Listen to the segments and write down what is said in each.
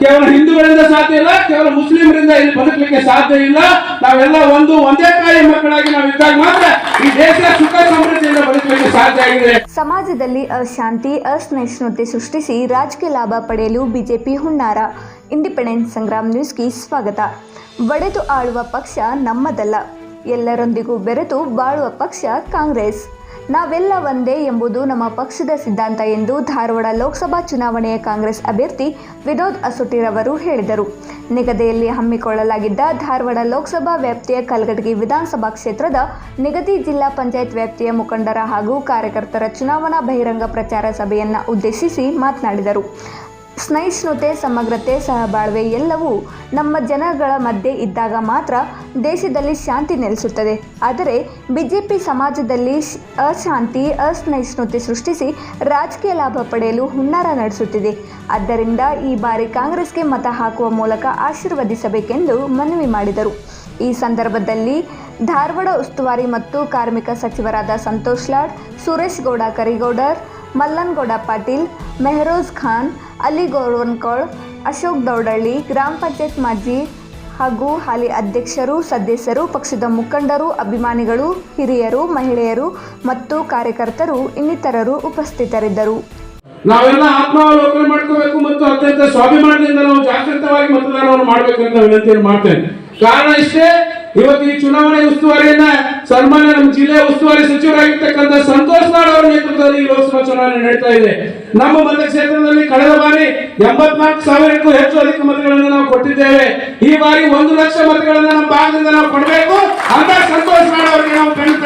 ಕೇವಲ ಹಿಂದೂಗಳಿಂದ ಸಾಧ್ಯ ಇಲ್ಲ, ಕೇವಲ ಮುಸ್ಲಿಮರಿಂದ ಇಲ್ಲಿ ಬದುಕಲಿಕ್ಕೆ ಸಾಧ್ಯ ಇಲ್ಲ. ನಾವೆಲ್ಲ ಒಂದು, ಒಂದೇ ತಾಯಿ ಮಕ್ಕಳಾಗಿ ನಾವು ಇದ್ದಾಗ ಮಾತ್ರ ಈ ದೇಶ ಸುಖ ಸಮೃದ್ಧಿಯಿಂದ ಬದುಕಲಿಕ್ಕೆ ಸಾಧ್ಯ ಆಗಿದೆ. ಸಮಾಜದಲ್ಲಿ ಅಶಾಂತಿ ಅಸಹಿಷ್ಣುತೆ ಸೃಷ್ಟಿಸಿ ರಾಜಕೀಯ ಲಾಭ ಪಡೆಯಲು ಬಿಜೆಪಿ ಹುನ್ನಾರ. ಇಂಡಿಪೆಂಡೆನ್ಸ್ ಸಂಗ್ರಾಮ್ ನ್ಯೂಸ್ಗೆ ಸ್ವಾಗತ. ಒಡೆದು ಆಳುವ ಪಕ್ಷ ನಮ್ಮದಲ್ಲ. ಎಲ್ಲರೊಂದಿಗೂ ಬೆರೆತು ಬಾಳುವ ಪಕ್ಷ ಕಾಂಗ್ರೆಸ್. ನಾವೆಲ್ಲ ಒಂದೇ ಎಂಬುದು ನಮ್ಮ ಪಕ್ಷದ ಸಿದ್ಧಾಂತ ಎಂದು ಧಾರವಾಡ ಲೋಕಸಭಾ ಚುನಾವಣೆಯ ಕಾಂಗ್ರೆಸ್ ಅಭ್ಯರ್ಥಿ ವಿನೋದ್ ಅಸುಟಿರವರು ಹೇಳಿದರು. ನಿಗದಿಯಲ್ಲಿ ಹಮ್ಮಿಕೊಳ್ಳಲಾಗಿದ್ದ ಧಾರವಾಡ ಲೋಕಸಭಾ ವ್ಯಾಪ್ತಿಯ ಕಲಘಟಗಿ ವಿಧಾನಸಭಾ ಕ್ಷೇತ್ರದ ನಿಗದಿ ಜಿಲ್ಲಾ ಪಂಚಾಯತ್ ವ್ಯಾಪ್ತಿಯ ಮುಖಂಡರ ಹಾಗೂ ಕಾರ್ಯಕರ್ತರ ಚುನಾವಣಾ ಬಹಿರಂಗ ಪ್ರಚಾರ ಸಭೆಯನ್ನು ಉದ್ದೇಶಿಸಿ ಮಾತನಾಡಿದರು. ಸ್ನೈಷ್ಣುತೆ ಸಮಗ್ರತೆ, ಸಹಬಾಳ್ವೆ ಎಲ್ಲವೂ ನಮ್ಮ ಜನಗಳ ಮಧ್ಯೆ ಇದ್ದಾಗ ಮಾತ್ರ ದೇಶದಲ್ಲಿ ಶಾಂತಿ ನೆಲೆಸುತ್ತದೆ. ಆದರೆ ಬಿಜೆಪಿ ಸಮಾಜದಲ್ಲಿ ಅಶಾಂತಿ ಅಸಹಿಷ್ಣುತೆ ಸೃಷ್ಟಿಸಿ ರಾಜಕೀಯ ಲಾಭ ಪಡೆಯಲು ಹುನ್ನಾರ ನಡೆಸುತ್ತಿದೆ. ಆದ್ದರಿಂದ ಈ ಬಾರಿ ಕಾಂಗ್ರೆಸ್ಗೆ ಮತ ಹಾಕುವ ಮೂಲಕ ಆಶೀರ್ವದಿಸಬೇಕೆಂದು ಮನವಿ ಮಾಡಿದರು. ಈ ಸಂದರ್ಭದಲ್ಲಿ ಧಾರವಾಡ ಉಸ್ತುವಾರಿ ಮತ್ತು ಕಾರ್ಮಿಕ ಸಚಿವರಾದ ಸಂತೋಷ್ ಲಾಡ್, ಸುರೇಶ್ ಗೌಡ, ಕರಿಗೌಡರ್ ಮಲ್ಲನ್ಗೌಡ ಪಾಟೀಲ್, ಮೆಹರೋಜ್ ಖಾನ್, ಅಲಿ ಗೌರವನ್ಕೌಳ್ ಅಶೋಕ್ ದೌಡಳ್ಳಿ, ಗ್ರಾಮ ಪಂಚಾಯತ್ ಮಾಜಿ ಹಾಗೂ ಹಾಲಿ ಅಧ್ಯಕ್ಷರು, ಸದಸ್ಯರು, ಪಕ್ಷದ ಮುಖಂಡರು, ಅಭಿಮಾನಿಗಳು, ಹಿರಿಯರು, ಮಹಿಳೆಯರು ಮತ್ತು ಕಾರ್ಯಕರ್ತರು ಇನ್ನಿತರರು ಉಪಸ್ಥಿತರಿದ್ದರು. ನಾವೆಲ್ಲ ಆತ್ಮಾವಲೋಕನ ಮಾಡ್ಕೋಬೇಕು ಮತ್ತು ಅತ್ಯಂತ ಸ್ವಾಭಿಮಾನದಿಂದ ನಾವು ಜಾಗೃತವಾಗಿ ಮತದಾನವನ್ನು ಮಾಡಬೇಕು ಅಂತ ವಿನಂತಿಯನ್ನು ಮಾಡ್ತೇನೆ. ಕಾರಣ ಇಷ್ಟೇ, ಇವತ್ತು ಈ ಚುನಾವಣೆ ಉಸ್ತುವಾರಿಯನ್ನ ಸನ್ಮಾನ್ಯ ನಮ್ಮ ಜಿಲ್ಲೆಯ ಉಸ್ತುವಾರಿ ಸಚಿವರಾಗಿರ್ತಕ್ಕಂಥ ಸಂತೋಷ್ ನಾಡ್ ಅವರ ನೇತೃತ್ವದಲ್ಲಿ ಲೋಕಸಭಾ ಚುನಾವಣೆ ನಡೀತಾ ಇದೆ. ನಮ್ಮ ಮತಕ್ಷೇತ್ರದಲ್ಲಿ ಕಳೆದ ಬಾರಿ ಎಂಬತ್ನಾಲ್ಕು ಸಾವಿರಕ್ಕೂ ಹೆಚ್ಚು ಅಧಿಕ ಮತಗಳನ್ನು ನಾವು ಕೊಟ್ಟಿದ್ದೇವೆ. ಈ ಬಾರಿ ಒಂದು ಲಕ್ಷ ಮತಗಳನ್ನು ನಮ್ಮ ಭಾಗದಿಂದ ನಾವು ಕೊಡಬೇಕು. ಅಂತ ಸಂತೋಷ್ ನಾಡ್ ಅವರಿಗೆ ನಾವು ಕಣ್ಣು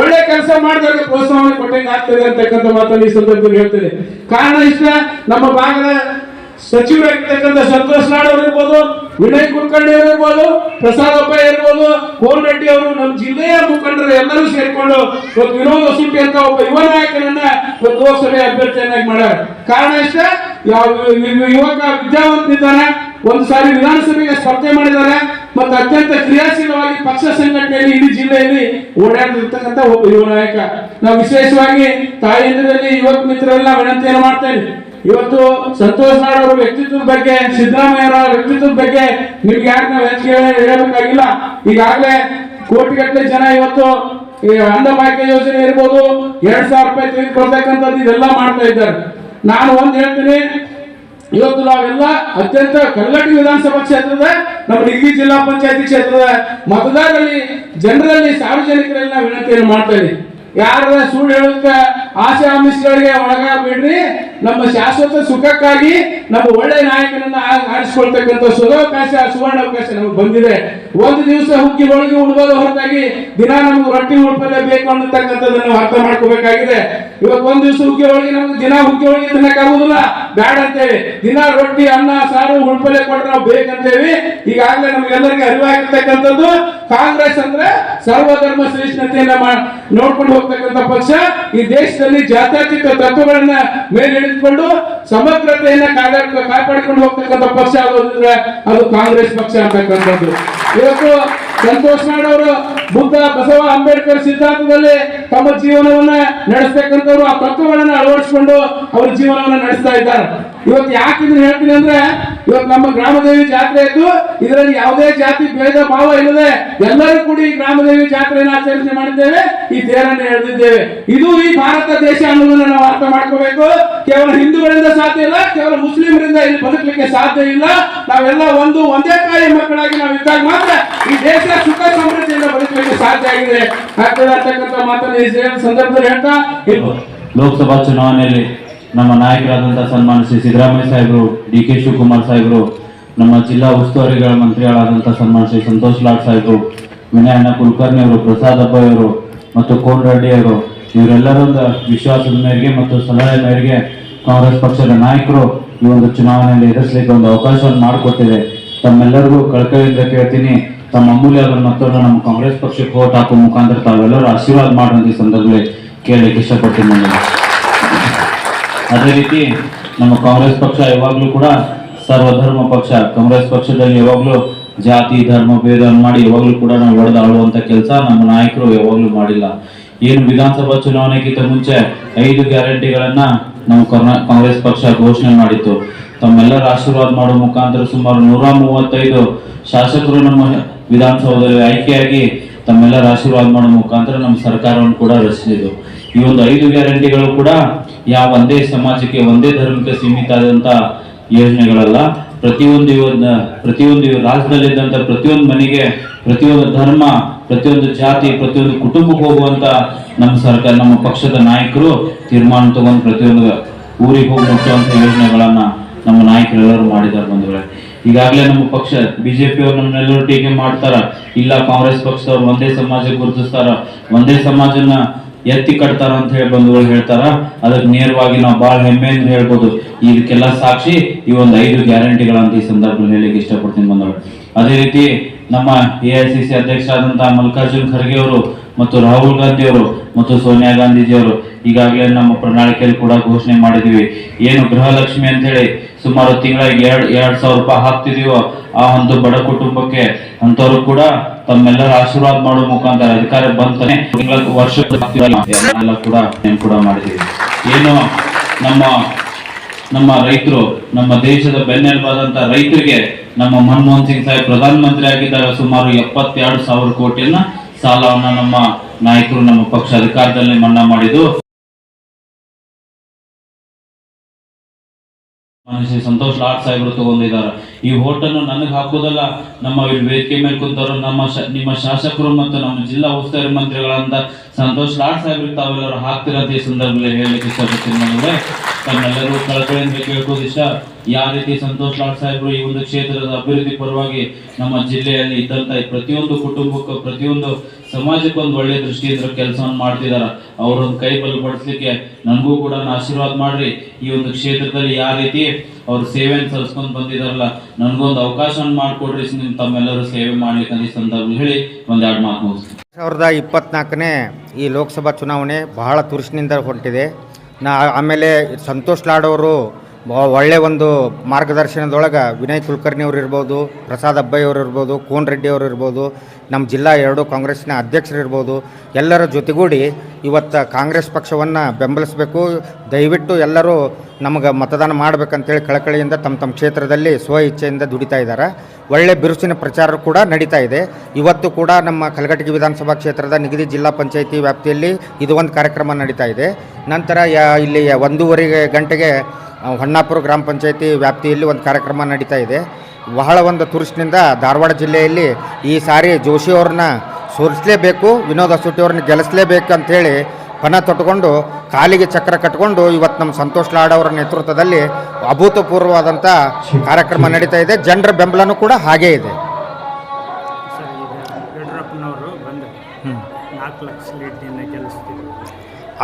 ಒಳ್ಳೆ ಕೆಲಸ ಮಾಡಿದವರಿಗೆ ಪ್ರೋತ್ಸಾಹ ಕೊಟ್ಟಂಗೆ ಆಗ್ತದೆ ಅಂತಕ್ಕಂಥ ಮಾತನ್ನು ಈ ಸಂದರ್ಭದಲ್ಲಿ ಹೇಳ್ತೇನೆ. ಕಾರಣ ಇಷ್ಟ, ನಮ್ಮ ಭಾಗದ ಸಚಿವರಾಗಿರ್ತಕ್ಕಂಥ ಸಂತೋಷ್ ನಾಡ್ ಅವರು ಇರ್ಬೋದು ವಿನಯ್ ಕುಲಕರ್ಣಿ ಅವರು ಇರ್ಬೋದು ಪ್ರಸಾದಪ್ಪ ಇರ್ಬೋದು ಕೋನ್ ರೆಡ್ಡಿ ಅವರು ನಮ್ಮ ಜಿಲ್ಲೆಯ ಮುಖಂಡರು ಎಲ್ಲರೂ ಸೇರಿಕೊಂಡು ಇವತ್ತು ವಿರೋಧ ವಸೂಟಿ ಅಂತ ಒಬ್ಬ ಯುವ ನಾಯಕನನ್ನ ಇವತ್ತು ಲೋಕಸಭೆ ಅಭ್ಯರ್ಥಿಯನ್ನಾಗಿ ಮಾಡ್ಯಾರ. ಕಾರಣ ಎಷ್ಟ, ಯಾವ ಯುವಕ ವಿದ್ಯಾವಂತಿದ್ದಾನೆ, ಒಂದು ಸಾರಿ ವಿಧಾನಸಭೆಗೆ ಸ್ಪರ್ಧೆ ಮಾಡಿದ್ದಾರೆ ಮತ್ತು ಅತ್ಯಂತ ಕ್ರಿಯಾಶೀಲವಾಗಿ ಪಕ್ಷ ಸಂಘಟನೆಯಲ್ಲಿ ಇಡೀ ಜಿಲ್ಲೆಯಲ್ಲಿ ಓಡಾಡ್ತಿರ್ತಕ್ಕಂಥ ಒಬ್ಬ ಯುವ ನಾಯಕ. ನಾವು ವಿಶೇಷವಾಗಿ ತಾಯಂದಿರಲ್ಲಿ ಯುವಕ ಮಿತ್ರರೆಲ್ಲ ವಿನಂತಿಯನ್ನು ಮಾಡ್ತೇನೆ. ಇವತ್ತು ಸಂತೋಷ್ ನಾಡ್ ಅವರ ವ್ಯಕ್ತಿತ್ವದ ಬಗ್ಗೆ, ಸಿದ್ದರಾಮಯ್ಯ ವ್ಯಕ್ತಿತ್ವದ ಬಗ್ಗೆ ನಿಮ್ಗೆ ಯಾಕೆ ನಾವು ಹೆಚ್ಚಿಗೆ ಹೇಳಬೇಕಾಗಿಲ್ಲ ಈಗಾಗಲೇ ಕೋಟಿಗಟ್ಟಲೆ ಜನ ಇವತ್ತು ಈ ಮಾಹಿತಿ ಯೋಜನೆ ಇರ್ಬೋದು, ಎರಡ್ ಸಾವಿರ ರೂಪಾಯಿ ತೆಗೆದುಕೊಳ್ತಕ್ಕಂಥದ್ದು ಇದೆಲ್ಲ ಮಾಡ್ತಾ ಇದ್ದಾರೆ. ನಾನು ಒಂದ್ ಹೇಳ್ತೀನಿ, ಇವತ್ತು ನಾವೆಲ್ಲ ಅತ್ಯಂತ ಕಲ್ಲಟ್ಟಿ ವಿಧಾನಸಭಾ ಕ್ಷೇತ್ರದ, ನಮ್ಮ ಡಿಗ್ರಿ ಜಿಲ್ಲಾ ಪಂಚಾಯತಿ ಕ್ಷೇತ್ರದ ಮತದಾರರಲ್ಲಿ, ಜನರಲ್ಲಿ ಸಾರ್ವಜನಿಕರಲ್ಲಿ ನಾವು ವಿನಂತಿಯನ್ನು ಮಾಡ್ತೇವೆ ಯಾರ ಸುಳ್ಳು ಹೇಳೋದಕ್ಕೆ ಆಸೆ ಆಮಿಷಗಳಿಗೆ ಒಳಗಾಗಬೇಡ್ರಿ. ನಮ್ಮ ಶಾಶ್ವತ ಸುಖಕ್ಕಾಗಿ ನಮ್ಮ ಒಳ್ಳೆ ನಾಯಕನನ್ನ ಆ- ಸುಧಾವಕಾಶ ಸುವರ್ಣಾವಕಾಶ ನಮಗೆ ಬಂದಿದೆ. ಒಂದು ದಿವಸ ಹುಗ್ಗಿ ಒಳಗೆ ಉಣ್ಬೋದು ಹೊರತಾಗಿ ದಿನ ನಮ್ಗೆ ರೊಟ್ಟಿ ಉಳ್ಪಲ್ಲೇ ಬೇಕು ಅನ್ನತಕ್ಕಂಥದ್ದನ್ನ ಅರ್ಥ ಮಾಡ್ಕೋಬೇಕಾಗಿದೆ. ಇವಾಗ ಒಂದ್ ದಿವಸ ಹುಗ್ಗಿ ಒಳಗೆ ನಮ್ಗೆ ದಿನ ಹುಗ್ಗಿ ಒಳಗೆ ತಿನ್ನಕ್ಕಾಗುದಿಲ್ಲ ಬ್ಯಾಡ ಅಂತೇವೆ ದಿನ ರೊಟ್ಟಿ, ಅನ್ನ, ಸಾರು ಉಳ್ಪಲ್ಲೆ ಕೊಟ್ರೆ ನಾವು ಬೇಕಂತೇವಿ ಈಗಾಗಲೇ ನಮ್ಗೆಲ್ಲರಿಗೆ ಅರಿವಾಗಿರ್ತಕ್ಕಂಥದ್ದು ಕಾಂಗ್ರೆಸ್ ಅಂದ್ರೆ ಸರ್ವಧರ್ಮ ಶ್ರೇಷ್ಠತೆಯನ್ನ ನೋಡ್ಕೊಂಡು ಹೋಗ್ತಕ್ಕಂಥ ಪಕ್ಷ. ಈ ದೇಶದಲ್ಲಿ ಜಾತ್ಯತೀತ ತತ್ವಗಳನ್ನ ಮೇಲೆಳೆದುಕೊಂಡು ಸಮಗ್ರತೆಯನ್ನ ಕಾಪಾಡಿಕೊಂಡು ಹೋಗ್ತಕ್ಕಂಥ ಪಕ್ಷ ಆಗೋದ್ರೆ ಅದು ಕಾಂಗ್ರೆಸ್ ಪಕ್ಷ ಅಂತಕ್ಕಂಥದ್ದು. ಇವತ್ತು ಸಂತೋಷ್ ನಾಡ್ ಅವರು ಬುದ್ಧ ಬಸವ ಅಂಬೇಡ್ಕರ್ ಸಿದ್ಧಾಂತದಲ್ಲಿ ತಮ್ಮ ಜೀವನವನ್ನ ನಡೆಸ್ತಕ್ಕಂಥವ್ರು, ಆ ತತ್ವಗಳನ್ನ ಅಳವಡಿಸಿಕೊಂಡು ಅವ್ರ ಜೀವನವನ್ನ ನಡೆಸ್ತಾ ಇದ್ದಾರೆ. ಇವತ್ತು ಯಾಕೆ ಇದನ್ನ ಹೇಳ್ತೀನಿ ಅಂದ್ರೆ ಇವತ್ತು ನಮ್ಮ ಗ್ರಾಮದೇವಿ ಜಾತ್ರೆ ಇದ್ದು, ಇದರಲ್ಲಿ ಯಾವುದೇ ಜಾತಿ ಭೇದ ಭಾವ ಇಲ್ಲದೆ ಎಲ್ಲರೂ ಕೂಡ ಈ ಗ್ರಾಮದೇವಿ ಜಾತ್ರೆಯನ್ನು ಆಚರಣೆ ಮಾಡಿದ್ದೇವೆ, ಈ ತೇರನ್ನು ಎಳೆದಿದ್ದೇವೆ. ಇದು ಈ ಭಾರತ ದೇಶ ಅನ್ನೋದನ್ನ ನಾವು ಅರ್ಥ ಮಾಡ್ಕೋಬೇಕು. ಕೇವಲ ಹಿಂದೂಗಳಿಂದ ಸಾಧ್ಯ ಇಲ್ಲ, ಕೇವಲ ಮುಸ್ಲಿಮರಿಂದ ಇಲ್ಲಿ ಬದುಕಲಿಕ್ಕೆ ಸಾಧ್ಯ ಇಲ್ಲ. ನಾವೆಲ್ಲ ಒಂದು, ಒಂದೇ ತಾಯಿ ಮಕ್ಕಳಾಗಿ ನಾವು ಇದ್ದಾಗ ಮಾತ್ರ ಈ ದೇಶ ಸುಖ ಸಮೃದ್ಧಿಯಿಂದ ಬದುಕಲಿಕ್ಕೆ ಸಾಧ್ಯ ಆಗಿದೆ. ಮಾತನ್ನು ಈ ಸಂದರ್ಭದಲ್ಲಿ ಹೇಳ್ತಾ ಲೋಕಸಭಾ ಚುನಾವಣೆಯಲ್ಲಿ ನಮ್ಮ ನಾಯಕರಾದಂಥ ಸನ್ಮಾನ ಶ್ರೀ ಸಿದ್ದರಾಮಯ್ಯ ಸಾಹೇಬರು, ಡಿ ಕೆ ಶಿವಕುಮಾರ್ ಸಾಹೇಬರು, ನಮ್ಮ ಜಿಲ್ಲಾ ಉಸ್ತುವಾರಿಗಳ ಮಂತ್ರಿಗಳಾದಂಥ ಸನ್ಮಾನ ಶ್ರೀ ಸಂತೋಷ್ ಲಾಡ್ ಸಾಹೇಬರು ವಿನಯಣ್ಣ ಕುಲಕರ್ಣಿ ಅವರು, ಪ್ರಸಾದ್ ಅವರು ಮತ್ತು ಕೋನ್ ರೆಡ್ಡಿ ಅವರು, ಇವರೆಲ್ಲರ ಒಂದು ವಿಶ್ವಾಸದ ಮೇರೆಗೆ ಮತ್ತು ಸಲಹೆ ಮೇರೆಗೆ ಕಾಂಗ್ರೆಸ್ ಪಕ್ಷದ ನಾಯಕರು ಈ ಒಂದು ಚುನಾವಣೆಯಲ್ಲಿ ಎದುರಿಸಲಿಕ್ಕೆ ಒಂದು ಅವಕಾಶವನ್ನು ಮಾಡಿಕೊಟ್ಟಿದೆ. ತಮ್ಮೆಲ್ಲರಿಗೂ ಕಳಕಳಿಯಿಂದ ಕೇಳ್ತೀನಿ, ತಮ್ಮ ಅಮೂಲ್ಯವಾದ ಮತ್ತೊಂದು ನಮ್ಮ ಕಾಂಗ್ರೆಸ್ ಪಕ್ಷಕ್ಕೆ ಓಟ್ ಹಾಕುವ ಮುಖಾಂತರ ತಾವೆಲ್ಲರೂ ಆಶೀರ್ವಾದ ಮಾಡುವಂತ ಈ ಸಂದರ್ಭದಲ್ಲಿ ಕೇಳಲಿಕ್ಕೆ ಇಷ್ಟಪಡ್ತೀನಿ. ಅದೇ ರೀತಿ ನಮ್ಮ ಕಾಂಗ್ರೆಸ್ ಪಕ್ಷ ಯಾವಾಗಲೂ ಕೂಡ ಸರ್ವಧರ್ಮ ಪಕ್ಷ. ಕಾಂಗ್ರೆಸ್ ಪಕ್ಷದಲ್ಲಿ ಯಾವಾಗಲೂ ಜಾತಿ, ಧರ್ಮ, ಭೇದ ಮಾಡಿ ಯಾವಾಗಲೂ ಕೂಡ ನಾವು ಹೊಡೆದು ಕೆಲಸ ನಮ್ಮ ನಾಯಕರು ಯಾವಾಗಲೂ ಮಾಡಿಲ್ಲ. ಏನು ವಿಧಾನಸಭಾ ಚುನಾವಣೆಗಿಂತ ಮುಂಚೆ ಐದು ಗ್ಯಾರಂಟಿಗಳನ್ನ ನಮ್ಮ ಕಾಂಗ್ರೆಸ್ ಪಕ್ಷ ಘೋಷಣೆ ಮಾಡಿತ್ತು. ತಮ್ಮೆಲ್ಲರ ಆಶೀರ್ವಾದ ಮಾಡುವ ಮುಖಾಂತರ ಸುಮಾರು ನೂರ ಮೂವತ್ತೈದು ಶಾಸಕರು ನಮ್ಮ ವಿಧಾನಸೌಧದಲ್ಲಿ ಆಯ್ಕೆಯಾಗಿ ತಮ್ಮೆಲ್ಲರ ಆಶೀರ್ವಾದ ಮಾಡುವ ಮುಖಾಂತರ ನಮ್ಮ ಸರ್ಕಾರವನ್ನು ಕೂಡ ರಚಿಸಿದ್ದು ಈ ಒಂದು ಐದು ಗ್ಯಾರಂಟಿಗಳು ಕೂಡ ಯಾವ ಒಂದೇ ಸಮಾಜಕ್ಕೆ ಒಂದೇ ಧರ್ಮಕ್ಕೆ ಸೀಮಿತ ಆದಂತ ಯೋಜನೆಗಳಲ್ಲ. ಪ್ರತಿಯೊಂದು ಪ್ರತಿಯೊಂದು ರಾಜ್ಯದಲ್ಲಿದ್ದಂತ ಪ್ರತಿಯೊಂದು ಮನೆಗೆ ಪ್ರತಿಯೊಂದು ಧರ್ಮ, ಪ್ರತಿಯೊಂದು ಜಾತಿ, ಪ್ರತಿಯೊಂದು ಕುಟುಂಬಕ್ಕೆ ಹೋಗುವಂತ ನಮ್ಮ ಸರ್ಕಾರ, ನಮ್ಮ ಪಕ್ಷದ ನಾಯಕರು ತೀರ್ಮಾನ ತಗೊಂಡು ಪ್ರತಿಯೊಂದು ಊರಿಗೆ ಹೋಗಿ ಮುಟ್ಟುವಂತ ಯೋಜನೆಗಳನ್ನ ನಮ್ಮ ನಾಯಕರೆಲ್ಲರೂ ಮಾಡಿದ್ದಾರೆ ಬಂಧುಗಳೇ. ಈಗಾಗಲೇ ನಮ್ಮ ಪಕ್ಷ, ಬಿಜೆಪಿ ಅವ್ರು ನಮ್ಮನ್ನೆಲ್ಲರೂ ಟೀಕೆ ಮಾಡ್ತಾರ. ಇಲ್ಲ ಕಾಂಗ್ರೆಸ್ ಪಕ್ಷದವ್ರು ಒಂದೇ ಸಮಾಜ ಗುರುತಿಸ್ತಾರ. ಒಂದೇ ಸಮಾಜನ ಎತ್ತಿ ಕಟ್ತಾರ ಅಂತ ಹೇಳಿ ಬಂಧುಗಳು ಹೇಳ್ತಾರ. ಅದಕ್ಕೆ ನೇರವಾಗಿ ನಾವು ಬಹಳ ಹೆಮ್ಮೆ ಅಂತ ಹೇಳ್ಬೋದು. ಇದಕ್ಕೆಲ್ಲ ಸಾಕ್ಷಿ ಈ ಒಂದು ಐದು ಗ್ಯಾರಂಟಿಗಳಂತ ಈ ಸಂದರ್ಭದಲ್ಲಿ ಹೇಳಿಕ್ಕೆ ಇಷ್ಟಪಡ್ತೀನಿ ಬಂದವರು ಅದೇ ರೀತಿ ನಮ್ಮ ಎ ಐ ಸಿ ಸಿ ಅಧ್ಯಕ್ಷರಾದಂತಹ ಮಲ್ಲಿಕಾರ್ಜುನ್ ಖರ್ಗೆ ಅವರು ಮತ್ತು ರಾಹುಲ್ ಗಾಂಧಿ ಅವರು ಮತ್ತು ಸೋನಿಯಾ ಗಾಂಧೀಜಿ ಅವರು ಈಗಾಗಲೇ ನಮ್ಮ ಪ್ರಣಾಳಿಕೆಯಲ್ಲಿ ಕೂಡ ಘೋಷಣೆ ಮಾಡಿದೀವಿ ಏನು ಗೃಹಲಕ್ಷ್ಮಿ ಅಂತ ಹೇಳಿ ಸುಮಾರು ತಿಂಗಳಿಗೆ ಎರಡ್ ಎರಡ್ ಸಾವಿರ ರೂಪಾಯಿ ಹಾಕ್ತಿದೀವೋ ಆ ಒಂದು ಬಡ ಕುಟುಂಬಕ್ಕೆ ಅಂತವರು ಕೂಡ ತಮ್ಮೆಲ್ಲರ ಆಶೀರ್ವಾದ ಮಾಡೋ ಮುಖಾಂತರ ಅಧಿಕಾರ ಬಂತಾನೆ ವರ್ಷ ಕೂಡ ಮಾಡಿದೀವಿ ಏನು ನಮ್ಮ ನಮ್ಮ ರೈತರು, ನಮ್ಮ ದೇಶದ ಬೆನ್ನೆಲುಬಾದಂತ ರೈತರಿಗೆ ನಮ್ಮ ಮನಮೋಹನ್ ಸಿಂಗ್ ಸಾಹೇಬ್ ಪ್ರಧಾನ ಮಂತ್ರಿ ಆಗಿದ್ದಾಗ ಸುಮಾರು ಎಪ್ಪತ್ತೆರಡು ಸಾವಿರ ಕೋಟಿಯನ್ನ ಸಾಲವನ್ನ ನಮ್ಮ ನಾಯಕರು ನಮ್ಮ ಪಕ್ಷ ಅಧಿಕಾರದಲ್ಲಿ ಮನ್ನಾ ಮಾಡಿದ್ದು. ಮನುಷ್ಯ ಸಂತೋಷ್ ಲಾಡ್ ಸಾಹೇಬರು ತಗೊಂಡಿದ್ದಾರೆ. ಈ ಹೋಟನ್ನು ನನಗೆ ಹಾಕೋದಲ್ಲ ನಮ್ಮ ವೇದಿಕೆ ಮೇಲೆ ಕುಂತವರು, ನಮ್ಮ ನಿಮ್ಮ ಶಾಸಕರು ಮತ್ತು ನಮ್ಮ ಜಿಲ್ಲಾ ಉಸ್ತುವಾರಿ ಮಂತ್ರಿಗಳಂತ ಸಂತೋಷ್ ಲಾಡ್ ಸಾಹೇಬರು ತಾವೆಲ್ಲರೂ ಹಾಕ್ತಿರಂತ ಈ ಸಂದರ್ಭದಲ್ಲಿ ಹೇಳಲಿಕ್ಕೆ ಇಷ್ಟಪಡ್ತೀನಿ. ನನಗೆ ತಮ್ಮೆಲ್ಲರೂ ಕೇಳ್ಕೋದು ಇಷ್ಟ. ಯಾವ ರೀತಿ ಸಂತೋಷ್ ಲಾಡ್ ಸಾಹೇಬರು ಈ ಒಂದು ಕ್ಷೇತ್ರದ ಅಭಿವೃದ್ಧಿ ಪರವಾಗಿ ನಮ್ಮ ಜಿಲ್ಲೆಯಲ್ಲಿ ಇದ್ದಂತ ಪ್ರತಿಯೊಂದು ಕುಟುಂಬಕ್ಕೂ, ಪ್ರತಿಯೊಂದು ಸಮಾಜಕ್ಕೆ ಒಂದು ಒಳ್ಳೆಯ ದೃಷ್ಟಿಯಿಂದ ಕೆಲಸವನ್ನು ಮಾಡ್ತಿದ್ದಾರೆ ಅವರೊಂದು ಕೈ ಬಲಪಡಿಸ್ಲಿಕ್ಕೆ ನನಗೂ ಕೂಡ ಆಶೀರ್ವಾದ ಮಾಡ್ರಿ. ಈ ಒಂದು ಕ್ಷೇತ್ರದಲ್ಲಿ ಯಾವ ರೀತಿ ಅವ್ರ ಸೇವೆಯನ್ನು ಸಲ್ಲಿಸ್ಕೊಂಡು ಬಂದಿದಾರಲ್ಲ ನನಗೊಂದು ಅವಕಾಶವನ್ನು ಮಾಡಿಕೊಡ್ರಿ ನಿಮ್ ತಮ್ಮೆಲ್ಲರೂ ಸೇವೆ ಮಾಡ್ಲಿಕ್ಕೆ ಅಂತ ಈ ಸಂದರ್ಭದಲ್ಲಿ ಹೇಳಿ ಒಂದೆರಡು ಮಾತು ಮುಗಿಸ್ತೀನಿ. ಸಾವಿರದ ಇಪ್ಪತ್ನಾಲ್ಕನೇ ಈ ಲೋಕಸಭಾ ಚುನಾವಣೆ ಬಹಳ ತುರುಸಿನಿಂದ ಹೊರಟಿದೆ ನಾ ಆಮೇಲೆ ಸಂತೋಷ್ ಲಾಡ್ ಬ- ಒಳ್ಳೆ ಒಂದು ಮಾರ್ಗದರ್ಶನದೊಳಗೆ ವಿನಯ್ ಕುಲಕರ್ಣಿ ಅವರು ಇರ್ಬೋದು, ಪ್ರಸಾದ್ ಅವರು ಇರ್ಬೋದು, ಕೋನ್ ರೆಡ್ಡಿ ಅವರು ಇರ್ಬೋದು ನಮ್ಮ ಜಿಲ್ಲಾ ಎರಡು ಕಾಂಗ್ರೆಸ್ನ ಅಧ್ಯಕ್ಷರು ಇರ್ಬೋದು, ಎಲ್ಲರ ಜೊತೆಗೂಡಿ ಇವತ್ತು ಕಾಂಗ್ರೆಸ್ ಪಕ್ಷವನ್ನು ಬೆಂಬಲಿಸಬೇಕು. ದಯವಿಟ್ಟು ಎಲ್ಲರೂ ನಮಗೆ ಮತದಾನ ಮಾಡಬೇಕಂತೇಳಿ ಕಳಕಳಿಯಿಂದ ತಮ್ಮ ತಮ್ಮ ಕ್ಷೇತ್ರದಲ್ಲಿ ಸ್ವ ಇಚ್ಛೆಯಿಂದ ದುಡಿತಾ ಇದ್ದಾರೆ ಒಳ್ಳೆ ಬಿರುಸಿನ ಪ್ರಚಾರ ಕೂಡ ನಡೀತಾ ಇದೆ. ಇವತ್ತು ಕೂಡ ನಮ್ಮ ಕಲಘಟಗಿ ವಿಧಾನಸಭಾ ಕ್ಷೇತ್ರದ ನಿಗದಿ ಜಿಲ್ಲಾ ಪಂಚಾಯಿತಿ ವ್ಯಾಪ್ತಿಯಲ್ಲಿ ಇದು ಒಂದು ಕಾರ್ಯಕ್ರಮ ನಡೀತಾ ಇದೆ. ನಂತರ ಯಾ ಇಲ್ಲಿ ಒಂದೂವರೆ ಗಂಟೆಗೆ ಹೊನ್ನಾಪುರ ಗ್ರಾಮ ಪಂಚಾಯಿತಿ ವ್ಯಾಪ್ತಿಯಲ್ಲಿ ಒಂದು ಕಾರ್ಯಕ್ರಮ ನಡೀತಾ ಇದೆ. ಬಹಳ ಒಂದು ತುರುಸಿನಿಂದ ಧಾರವಾಡ ಜಿಲ್ಲೆಯಲ್ಲಿ ಈ ಸಾರಿ ಜೋಶಿ ಅವ್ರನ್ನ ಸೋಲಿಸಲೇಬೇಕು ವಿನೋದ್ ಅಸೂಟಿ ಅವ್ರನ್ನ ಗೆಲ್ಲಿಸಲೇಬೇಕು ಅಂಥೇಳಿ ಪಣ ತೊಟ್ಕೊಂಡು ಕಾಲಿಗೆ ಚಕ್ರ ಕಟ್ಕೊಂಡು ಇವತ್ತು ನಮ್ಮ ಸಂತೋಷ್ ಲಾಡ್ ಅವರ ನೇತೃತ್ವದಲ್ಲಿ ಅಭೂತಪೂರ್ವವಾದಂಥ ಕಾರ್ಯಕ್ರಮ ನಡೀತಾ ಇದೆ. ಜನರ ಬೆಂಬಲನೂ ಕೂಡ ಹಾಗೇ ಇದೆ.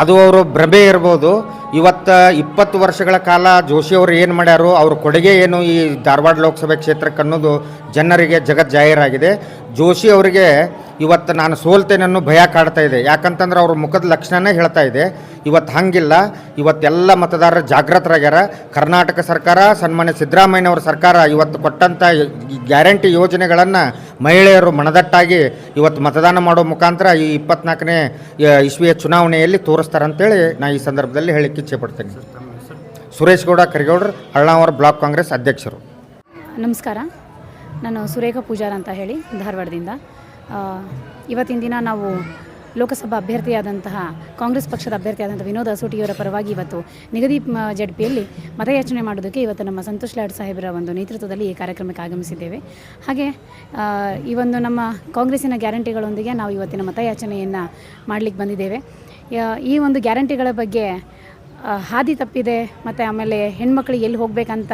ಅದು ಅವರು ಭ್ರಮೆ ಇರ್ಬೋದು. ಇವತ್ತು ಇಪ್ಪತ್ತು ವರ್ಷಗಳ ಕಾಲ ಜೋಶಿ ಅವರು ಏನು ಮಾಡ್ಯಾರು, ಅವ್ರ ಕೊಡುಗೆ ಏನು ಈ ಧಾರವಾಡ ಲೋಕಸಭೆ ಕ್ಷೇತ್ರಕ್ಕೆ ಅನ್ನೋದು ಜನರಿಗೆ ಜಗತ್ ಜಾಹೀರಾಗಿದೆ. ಜೋಶಿ ಅವರಿಗೆ ಇವತ್ತು ನಾನು ಸೋಲ್ತೇನೆ ಭಯ ಕಾಡ್ತಾ ಇದೆ. ಯಾಕಂತಂದ್ರೆ ಅವ್ರ ಮುಖದ ಲಕ್ಷಣನೇ ಹೇಳ್ತಾ ಇದೆ. ಇವತ್ತು ಹಂಗಿಲ್ಲ. ಇವತ್ತೆಲ್ಲ ಮತದಾರರು ಜಾಗೃತರಾಗ್ಯಾರ ಕರ್ನಾಟಕ ಸರ್ಕಾರ, ಸನ್ಮಾನ್ಯ ಸಿದ್ದರಾಮಯ್ಯನವ್ರ ಸರ್ಕಾರ ಇವತ್ತು ಕೊಟ್ಟಂಥ ಗ್ಯಾರಂಟಿ ಯೋಜನೆಗಳನ್ನು ಮಹಿಳೆಯರು ಮನದಟ್ಟಾಗಿ ಇವತ್ತು ಮತದಾನ ಮಾಡೋ ಮುಖಾಂತರ ಈ ಇಪ್ಪತ್ನಾಲ್ಕನೇ ಇಸ್ವಿಯ ಚುನಾವಣೆಯಲ್ಲಿ ತೋರಿಸ್ತಾರಂತೇಳಿ ನಾ ಈ ಸಂದರ್ಭದಲ್ಲಿ ಹೇಳಿಕ್ಕೆ ಇಚ್ಛೆ ಪಡ್ತೇನೆ. ಸುರೇಶ್ ಗೌಡ, ಕರಿಗೌಡ್ರು ಅಳ್ನಾವರ ಬ್ಲಾಕ್ ಕಾಂಗ್ರೆಸ್ ಅಧ್ಯಕ್ಷರು. ನಮಸ್ಕಾರ. ನಾನು ಸುರೇಖಾ ಪೂಜಾರ ಅಂತ ಹೇಳಿ ಧಾರವಾಡದಿಂದ. ಇವತ್ತಿನ ದಿನ ನಾವು ಲೋಕಸಭಾ ಅಭ್ಯರ್ಥಿಯಾದಂತಹ, ಕಾಂಗ್ರೆಸ್ ಪಕ್ಷದ ಅಭ್ಯರ್ಥಿಯಾದಂಥ ವಿನೋದ್ ಅಸೋಟಿಯವರ ಪರವಾಗಿ ಇವತ್ತು ನಿಗದಿ ಜಡ್ಪಿಯಲ್ಲಿ ಮತಯಾಚನೆ ಮಾಡೋದಕ್ಕೆ ಇವತ್ತು ನಮ್ಮ ಸಂತೋಷ್ ಲಾಡ್ ಸಾಹೇಬರ ಒಂದು ನೇತೃತ್ವದಲ್ಲಿ ಈ ಕಾರ್ಯಕ್ರಮಕ್ಕೆ ಆಗಮಿಸಿದ್ದೇವೆ. ಹಾಗೆ ಈ ಒಂದು ನಮ್ಮ ಕಾಂಗ್ರೆಸ್ಸಿನ ಗ್ಯಾರಂಟಿಗಳೊಂದಿಗೆ ನಾವು ಇವತ್ತಿನ ಮತಯಾಚನೆಯನ್ನು ಮಾಡಲಿಕ್ಕೆ ಬಂದಿದ್ದೇವೆ. ಈ ಒಂದು ಗ್ಯಾರಂಟಿಗಳ ಬಗ್ಗೆ ಹಾದಿ ತಪ್ಪಿದೆ, ಮತ್ತು ಆಮೇಲೆ ಹೆಣ್ಮಕ್ಳಿಗೆ ಎಲ್ಲಿ ಹೋಗಬೇಕಂತ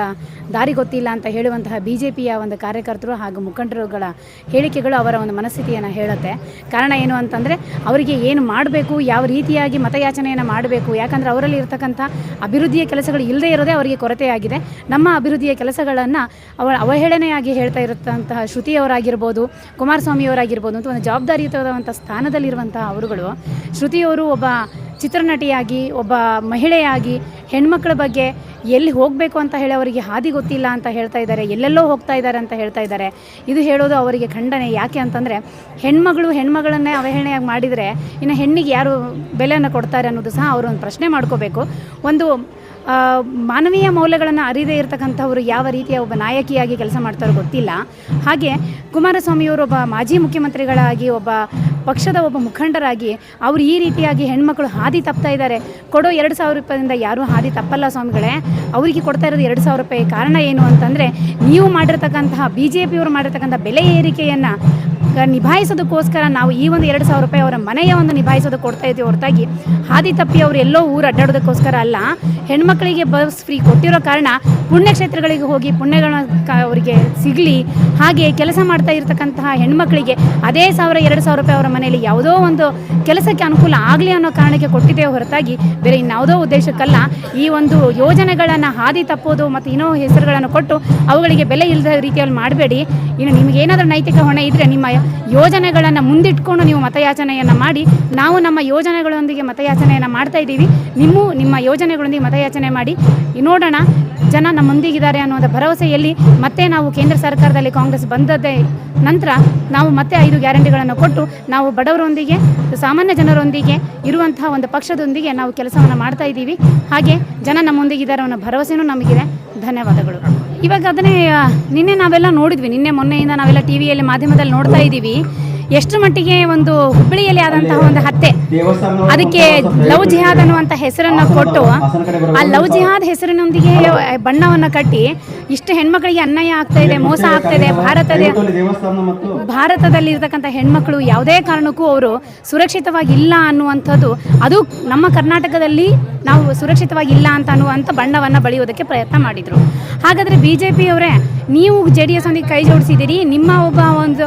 ದಾರಿ ಗೊತ್ತಿಲ್ಲ ಅಂತ ಹೇಳುವಂತಹ ಬಿ ಜೆ ಪಿಯ ಒಂದು ಕಾರ್ಯಕರ್ತರು ಹಾಗೂ ಮುಖಂಡರುಗಳ ಹೇಳಿಕೆಗಳು ಅವರ ಒಂದು ಮನಸ್ಥಿತಿಯನ್ನು ಹೇಳುತ್ತೆ. ಕಾರಣ ಏನು ಅಂತಂದರೆ, ಅವರಿಗೆ ಏನು ಮಾಡಬೇಕು, ಯಾವ ರೀತಿಯಾಗಿ ಮತಯಾಚನೆಯನ್ನು ಮಾಡಬೇಕು, ಯಾಕಂದರೆ ಅವರಲ್ಲಿ ಇರತಕ್ಕಂಥ ಅಭಿವೃದ್ಧಿಯ ಕೆಲಸಗಳು ಇಲ್ಲದೇ ಇರೋದೇ ಅವರಿಗೆ ಕೊರತೆಯಾಗಿದೆ. ನಮ್ಮ ಅಭಿವೃದ್ಧಿಯ ಕೆಲಸಗಳನ್ನು ಅವರ ಅವಹೇಳನೆಯಾಗಿ ಹೇಳ್ತಾ ಇರತಕ್ಕಂತಹ ಶ್ರುತಿಯವರಾಗಿರ್ಬೋದು, ಕುಮಾರಸ್ವಾಮಿಯವರಾಗಿರ್ಬೋದು ಅಂತ ಒಂದು ಜವಾಬ್ದಾರಿಯುತವಾದಂಥ ಸ್ಥಾನದಲ್ಲಿರುವಂತಹ ಅವರುಗಳು. ಶ್ರುತಿಯವರು ಒಬ್ಬ ಚಿತ್ರನಟಿಯಾಗಿ, ಒಬ್ಬ ಮಹಿಳೆಯಾಗಿ, ಹೆಣ್ಮಕ್ಳ ಬಗ್ಗೆ ಎಲ್ಲಿ ಹೋಗಬೇಕು ಅಂತ ಹೇಳಿ ಅವರಿಗೆ ಹಾದಿ ಗೊತ್ತಿಲ್ಲ ಅಂತ ಹೇಳ್ತಾ ಇದ್ದಾರೆ, ಎಲ್ಲೆಲ್ಲೋ ಹೋಗ್ತಾ ಇದ್ದಾರೆ ಅಂತ ಹೇಳ್ತಾ ಇದ್ದಾರೆ. ಇದು ಹೇಳೋದು ಅವರಿಗೆ ಖಂಡನೆ. ಯಾಕೆ ಅಂತಂದರೆ, ಹೆಣ್ಮಗಳು ಹೆಣ್ಮಗಳನ್ನೇ ಅವಹೇಳನೆಯಾಗಿ ಮಾಡಿದರೆ, ಇನ್ನು ಹೆಣ್ಣಿಗೆ ಯಾರು ಬೆಲೆಯನ್ನು ಕೊಡ್ತಾರೆ ಅನ್ನೋದು ಸಹ ಅವರು ಒಂದು ಪ್ರಶ್ನೆ ಮಾಡ್ಕೋಬೇಕು. ಒಂದು ಮಾನವೀಯ ಮೌಲ್ಯಗಳನ್ನು ಅರಿದೇ ಇರತಕ್ಕಂಥವರು ಯಾವ ರೀತಿಯ ಒಬ್ಬ ನಾಯಕಿಯಾಗಿ ಕೆಲಸ ಮಾಡ್ತಾರೋ ಗೊತ್ತಿಲ್ಲ. ಹಾಗೆ ಕುಮಾರಸ್ವಾಮಿಯವರು ಒಬ್ಬ ಮಾಜಿ ಮುಖ್ಯಮಂತ್ರಿಗಳಾಗಿ, ಒಬ್ಬ ಪಕ್ಷದ ಒಬ್ಬ ಮುಖಂಡರಾಗಿ, ಅವರು ಈ ರೀತಿಯಾಗಿ ಹೆಣ್ಮಕ್ಳು ಹಾದಿ ತಪ್ತಾ ಇದ್ದಾರೆ. ಕೊಡೋ ಎರಡು ಸಾವಿರ ರೂಪಾಯಿಂದ ಯಾರೂ ಹಾದಿ ತಪ್ಪಲ್ಲ ಸ್ವಾಮಿಗಳೇ. ಅವರಿಗೆ ಕೊಡ್ತಾ ಇರೋದು ಎರಡು ಸಾವಿರ ರೂಪಾಯಿ ಕಾರಣ ಏನು ಅಂತಂದರೆ, ನೀವು ಮಾಡಿರ್ತಕ್ಕಂತಹ ಬಿ ಜೆ ಪಿಯವರು ಮಾಡಿರ್ತಕ್ಕಂಥ ಬೆಲೆ ಏರಿಕೆಯನ್ನು ನಿಭಾಯಿಸೋದಕ್ಕೋಸ್ಕರ ನಾವು ಈ ಒಂದು ಎರಡು ಸಾವಿರ ರೂಪಾಯಿ ಅವರ ಮನೆಯ ಒಂದು ನಿಭಾಯಿಸೋದಕ್ಕೆ ಕೊಡ್ತಾ ಇದ್ದೀವಿ ಹೊರತಾಗಿ. ಹಾದಿ ತಪ್ಪಿ ಅವರು ಎಲ್ಲೋ ಊರು ಅಡ್ಡಾಡೋದಕ್ಕೋಸ್ಕರ ಅಲ್ಲ, ಹೆಣ್ಮಕ್ಳಿಗೆ ಬಸ್ ಫ್ರೀ ಕೊಟ್ಟಿರೋ ಕಾರಣ ಪುಣ್ಯಕ್ಷೇತ್ರಗಳಿಗೆ ಹೋಗಿ ಪುಣ್ಯಗಳ ಅವರಿಗೆ ಸಿಗಲಿ. ಹಾಗೆ ಕೆಲಸ ಮಾಡ್ತಾ ಇರತಕ್ಕಂತಹ ಹೆಣ್ಮಕ್ಳಿಗೆ ಅದೇ ಸಾವಿರ, ಎರಡು ಸಾವಿರ ರೂಪಾಯಿ ಅವರ ಮನೆಯಲ್ಲಿ ಯಾವುದೋ ಒಂದು ಕೆಲಸಕ್ಕೆ ಅನುಕೂಲ ಆಗಲಿ ಅನ್ನೋ ಕಾರಣಕ್ಕೆ ಕೊಟ್ಟಿದ್ದೇವೆ ಹೊರತಾಗಿ. ಬೇರೆ ಇನ್ಯಾವುದೋ ಉದ್ದೇಶಕ್ಕಲ್ಲ, ಈ ಒಂದು ಯೋಜನೆಗಳನ್ನು ಹಾದಿ ತಪ್ಪೋದು ಮತ್ತು ಇನ್ನೋ ಹೆಸರುಗಳನ್ನು ಕೊಟ್ಟು ಅವುಗಳಿಗೆ ಬೆಲೆ ಇಲ್ಲದ ರೀತಿಯಲ್ಲಿ ಮಾಡಬೇಡಿ. ಇನ್ನು ನಿಮಗೇನಾದರೂ ನೈತಿಕ ಹೊಣೆ ಇದ್ದರೆ ನಿಮ್ಮ ಯೋಜನೆಗಳನ್ನು ಮುಂದಿಟ್ಕೊಂಡು ನೀವು ಮತಯಾಚನೆಯನ್ನು ಮಾಡಿ, ನಾವು ನಮ್ಮ ಯೋಜನೆಗಳೊಂದಿಗೆ ಮತಯಾಚನೆಯನ್ನು ಮಾಡ್ತಾ ಇದ್ದೀವಿ. ನಿಮ್ಮ ನಿಮ್ಮ ಯೋಜನೆಗಳೊಂದಿಗೆ ಮತಯಾಚನೆ ಮಾಡಿ. ನೋಡೋಣ, ಜನ ನಮ್ಮೊಂದಿಗಿದ್ದಾರೆ ಅನ್ನೋದ ಭರವಸೆಯಲ್ಲಿ ಮತ್ತೆ ನಾವು ಕೇಂದ್ರ ಸರ್ಕಾರದಲ್ಲಿ ಕಾಂಗ್ರೆಸ್ ಬಂದದ್ದೇ ನಂತರ ನಾವು ಮತ್ತೆ ಐದು ಗ್ಯಾರಂಟಿಗಳನ್ನು ಕೊಟ್ಟು, ನಾವು ಬಡವರೊಂದಿಗೆ, ಸಾಮಾನ್ಯ ಜನರೊಂದಿಗೆ ಇರುವಂತಹ ಒಂದು ಪಕ್ಷದೊಂದಿಗೆ ನಾವು ಕೆಲಸವನ್ನು ಮಾಡ್ತಾ ಇದ್ದೀವಿ. ಹಾಗೆ ಜನ ನಮ್ಮೊಂದಿಗಿದ್ದಾರೆ ಅನ್ನೋ ಭರವಸೆನೂ ನಮಗಿದೆ. ಧನ್ಯವಾದಗಳು. ಇವಾಗ ಅದನ್ನೇ ನಿನ್ನೆ ನಾವೆಲ್ಲ ನೋಡಿದ್ವಿ. ನಿನ್ನೆ ಮೊನ್ನೆಯಿಂದ ನಾವೆಲ್ಲ ಟಿ ವಿಯಲ್ಲಿ ಮಾಧ್ಯಮದಲ್ಲಿ ನೋಡ್ತಾ ಇದ್ದೀವಿ. ಎಷ್ಟು ಮಟ್ಟಿಗೆ ಒಂದು ಹುಬ್ಬಳ್ಳಿಯಲ್ಲಿ ಆದಂತಹ ಒಂದು ಹತ್ಯೆ. ಅದಕ್ಕೆ ಲವ್ ಜಿಹಾದ್ ಅನ್ನುವಂಥ ಹೆಸರನ್ನು ಕೊಟ್ಟು ಆ ಲವ್ ಜಿಹಾದ್ ಹೆಸರಿನೊಂದಿಗೆ ಬಣ್ಣವನ್ನು ಕಟ್ಟಿ ಇಷ್ಟು ಹೆಣ್ಮಕ್ಳಿಗೆ ಅನ್ಯಾಯ ಆಗ್ತಾ ಇದೆ ಮೋಸ ಆಗ್ತಾ ಇದೆ ಭಾರತದ ಭಾರತದಲ್ಲಿ ಇರ್ತಕ್ಕಂಥ ಹೆಣ್ಮಕ್ಳು ಯಾವುದೇ ಕಾರಣಕ್ಕೂ ಅವರು ಸುರಕ್ಷಿತವಾಗಿ ಇಲ್ಲ ಅನ್ನುವಂಥದ್ದು ಅದು ನಮ್ಮ ಕರ್ನಾಟಕದಲ್ಲಿ ನಾವು ಸುರಕ್ಷಿತವಾಗಿ ಇಲ್ಲ ಅಂತ ಅನ್ನುವಂಥ ಬಣ್ಣವನ್ನು ಬಳಿಯೋದಕ್ಕೆ ಪ್ರಯತ್ನ ಮಾಡಿದರು. ಹಾಗಾದರೆ ಬಿ ಜೆ ಪಿಯವರೇ ನೀವು ಜೆ ಡಿ ಎಸ್ ಒಂದಿಗೆ ಕೈ ಜೋಡಿಸಿದ್ದೀರಿ ನಿಮ್ಮ ಒಬ್ಬ ಒಂದು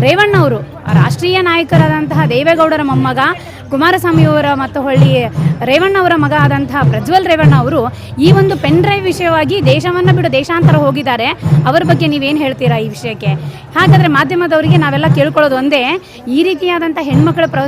ರೇವಣ್ಣ ಅವರು ರಾಷ್ಟ್ರೀಯ ನಾಯಕರಾದಂತಹ ದೇವೇಗೌಡರ ಮೊಮ್ಮಗ ಕುಮಾರಸ್ವಾಮಿಯವರ ಮತ್ತು ಹೊಳ್ಳಿ ರೇವಣ್ಣ ಅವರ ಮಗ ಆದಂತಹ ಪ್ರಜ್ವಲ್ ರೇವಣ್ಣ ಅವರು ಈ ಒಂದು ಪೆನ್ ಡ್ರೈವ್ ವಿಷಯವಾಗಿ ದೇಶವನ್ನು ಬಿಡು, ದೇಶಾಂತರ ಹೋಗಿದ್ದಾರೆ. ಅವರ ಬಗ್ಗೆ ನೀವೇನು ಹೇಳ್ತೀರಾ ಈ ವಿಷಯಕ್ಕೆ? ಹಾಗಾದರೆ ಮಾಧ್ಯಮದವರಿಗೆ ನಾವೆಲ್ಲ ಕೇಳ್ಕೊಳ್ಳೋದು ಒಂದೇ, ಈ ರೀತಿಯಾದಂಥ ಹೆಣ್ಮಕ್ಳ ಪ್ರ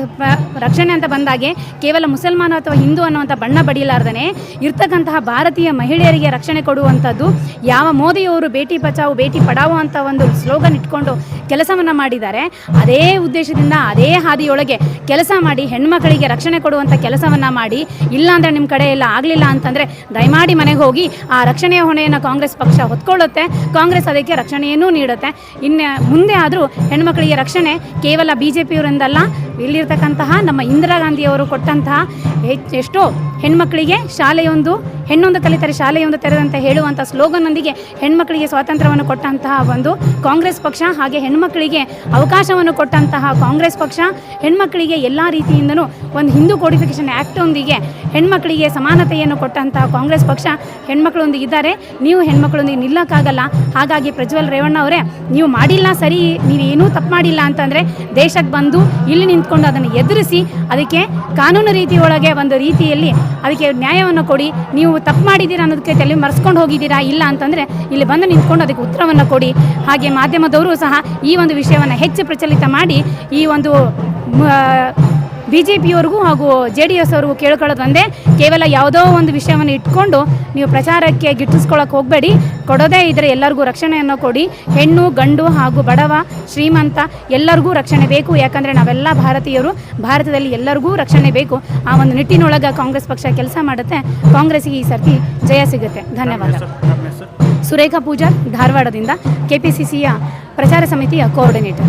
ರಕ್ಷಣೆ ಅಂತ ಬಂದಾಗೆ ಕೇವಲ ಮುಸಲ್ಮಾನ ಅಥವಾ ಹಿಂದೂ ಅನ್ನುವಂಥ ಬಣ್ಣ ಬಡಿಲಾರ್ದೇ ಇರ್ತಕ್ಕಂತಹ ಭಾರತೀಯ ಮಹಿಳೆಯರಿಗೆ ರಕ್ಷಣೆ ಕೊಡುವಂಥದ್ದು, ಯಾವ ಮೋದಿಯವರು ಭೇಟಿ ಬಚಾವು ಭೇಟಿ ಪಡಾವು ಅಂತ ಒಂದು ಸ್ಲೋಗನ್ ಇಟ್ಕೊಂಡು ಕೆಲಸವನ್ನು ಮಾಡಿದ್ದಾರೆ. ಅದೇ ಉದ್ದೇಶದಿಂದ, ಅದೇ ಹಾದಿಯೊಳಗೆ ಕೆಲಸ ಮಾಡಿ ಹೆಣ್ಮಕ್ಳಿಗೆ ರಕ್ಷಣೆ ಕೊಡುವಂಥ ಕೆಲಸವನ್ನ ಮಾಡಿ ಇಲ್ಲ ಅಂದರೆ ನಿಮ್ಮ ಕಡೆ ಎಲ್ಲ ಆಗಲಿಲ್ಲ ಅಂತಂದರೆ ದಯಮಾಡಿ ಮನೆಗೆ ಹೋಗಿ ಆ ರಕ್ಷಣೆಯ ಹೊಣೆಯನ್ನು ಕಾಂಗ್ರೆಸ್ ಪಕ್ಷ ಹೊತ್ಕೊಳ್ಳುತ್ತೆ. ಕಾಂಗ್ರೆಸ್ ಅದಕ್ಕೆ ರಕ್ಷಣೆಯನ್ನು ನೀಡುತ್ತೆ. ಇನ್ನು ಮುಂದೆ ಆದರೂ ಹೆಣ್ಮಕ್ಳಿಗೆ ರಕ್ಷಣೆ ಕೇವಲ ಬಿ ಜೆ ಇಲ್ಲಿರ್ತಕ್ಕಂತಹ ನಮ್ಮ ಇಂದಿರಾ ಗಾಂಧಿಯವರು ಕೊಟ್ಟಂತಹ ಎಷ್ಟೋ ಹೆಣ್ಮಕ್ಕಳಿಗೆ ಶಾಲೆಯೊಂದು, ಹೆಣ್ಣೊಂದು ಕಲಿತರೆ ಶಾಲೆಯೊಂದು ತೆರೆದಂತ ಹೇಳುವಂಥ ಸ್ಲೋಗನ್ನೊಂದಿಗೆ ಹೆಣ್ಮಕ್ಳಿಗೆ ಸ್ವಾತಂತ್ರ್ಯವನ್ನು ಕೊಟ್ಟಂತಹ ಒಂದು ಕಾಂಗ್ರೆಸ್ ಪಕ್ಷ ಹಾಗೆ ಹೆಣ್ಮಕ್ಳಿಗೆ ಅವಕಾಶವನ್ನು ಕೊಟ್ಟಂತಹ ಕಾಂಗ್ರೆಸ್ ಪಕ್ಷ ಹೆಣ್ಮಕ್ಳಿಗೆ ಎಲ್ಲ ರೀತಿಯಿಂದನೂ ಒಂದು ಹಿಂದೂ ಕೋಡಿಫಿಕೇಷನ್ ಆ್ಯಕ್ಟೊಂದಿಗೆ ಹೆಣ್ಮಕ್ಕಳಿಗೆ ಸಮಾನತೆಯನ್ನು ಕೊಟ್ಟಂತಹ ಕಾಂಗ್ರೆಸ್ ಪಕ್ಷ ಹೆಣ್ಮಕ್ಳೊಂದಿಗೆ ಇದ್ದಾರೆ. ನೀವು ಹೆಣ್ಮಕ್ಳೊಂದಿಗೆ ನಿಲ್ಲಕ್ಕಾಗಲ್ಲ. ಹಾಗಾಗಿ ಪ್ರಜ್ವಲ್ ರೇವಣ್ಣ ಅವರೇ, ನೀವು ಮಾಡಿಲ್ಲ ಸರಿ, ನೀವೇನೂ ತಪ್ಪು ಮಾಡಿಲ್ಲ ಅಂತಂದರೆ ದೇಶಕ್ಕೆ ಬಂದು ಇಲ್ಲಿ ನಿಂತ್ಕೊಂಡು ಅದನ್ನು ಎದುರಿಸಿ ಅದಕ್ಕೆ ಕಾನೂನು ರೀತಿಯೊಳಗೆ ಒಂದು ರೀತಿಯಲ್ಲಿ ಅದಕ್ಕೆ ನ್ಯಾಯವನ್ನು ಕೊಡಿ. ನೀವು ತಪ್ಪು ಮಾಡಿದ್ದೀರಾ ಅನ್ನೋದಕ್ಕೆ ತಲೆ ಮರೆಸ್ಕೊಂಡು ಹೋಗಿದ್ದೀರಾ ಇಲ್ಲ ಅಂತಂದರೆ ಇಲ್ಲಿ ಬಂದು ನಿಂತ್ಕೊಂಡು ಅದಕ್ಕೆ ಉತ್ತರವನ್ನು ಕೊಡಿ. ಹಾಗೆ ಮಾಧ್ಯಮದವರು ಸಹ ಈ ಒಂದು ವಿಷಯವನ್ನು ಹೆಚ್ಚು ಪ್ರಚಲಿತ ಮಾಡಿ ಈ ಒಂದು ಬಿ ಜೆ ಪಿಯವ್ರಿಗೂ ಹಾಗೂ ಜೆ ಡಿ ಎಸ್ ಅವ್ರಿಗೂ ಕೇಳ್ಕೊಳ್ಳೋದು ಒಂದೇ. ಕೇವಲ ಯಾವುದೋ ಒಂದು ವಿಷಯವನ್ನು ಇಟ್ಕೊಂಡು ನೀವು ಪ್ರಚಾರಕ್ಕೆ ಗಿಟ್ಟಿಸ್ಕೊಳ್ಳೋಕೆ ಹೋಗಬೇಡಿ. ಕೊಡೋದೇ ಇದ್ದರೆ ಎಲ್ಲರಿಗೂ ರಕ್ಷಣೆಯನ್ನು ಕೊಡಿ. ಹೆಣ್ಣು ಗಂಡು ಹಾಗೂ ಬಡವ ಶ್ರೀಮಂತ ಎಲ್ಲರಿಗೂ ರಕ್ಷಣೆ ಬೇಕು. ಯಾಕಂದರೆ ನಾವೆಲ್ಲ ಭಾರತೀಯರು. ಭಾರತದಲ್ಲಿ ಎಲ್ಲರಿಗೂ ರಕ್ಷಣೆ ಬೇಕು. ಆ ಒಂದು ನಿಟ್ಟಿನೊಳಗೆ ಕಾಂಗ್ರೆಸ್ ಪಕ್ಷ ಕೆಲಸ ಮಾಡುತ್ತೆ. ಕಾಂಗ್ರೆಸ್ಗೆ ಈ ಸರ್ತಿ ಜಯ ಸಿಗುತ್ತೆ. ಧನ್ಯವಾದ. ಸುರೇಖಾ ಪೂಜಾ ಧಾರವಾಡದಿಂದ ಕೆಪಿಸಿಸಿಯ ಪ್ರಚಾರ ಸಮಿತಿಯ coordinator.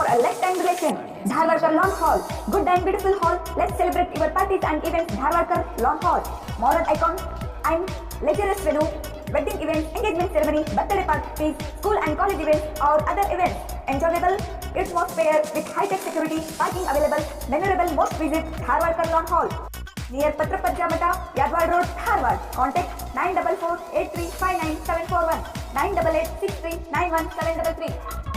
For a lifetime relation. Dharwarkar Lawn Hall, good and beautiful hall. Let's celebrate your parties and events. Dharwarkar Lawn Hall, modern icon and luxurious venue, wedding events, engagement ceremony, birthday parties, school and college events, or other events. Enjoyable atmosphere with high-tech security, parking available, memorable. Most visit Dharwarkar Lawn Hall. Near Patrapajja Mata, Yadwad Road, Dharwad. Contact 944 8359 741 988 63 91 733.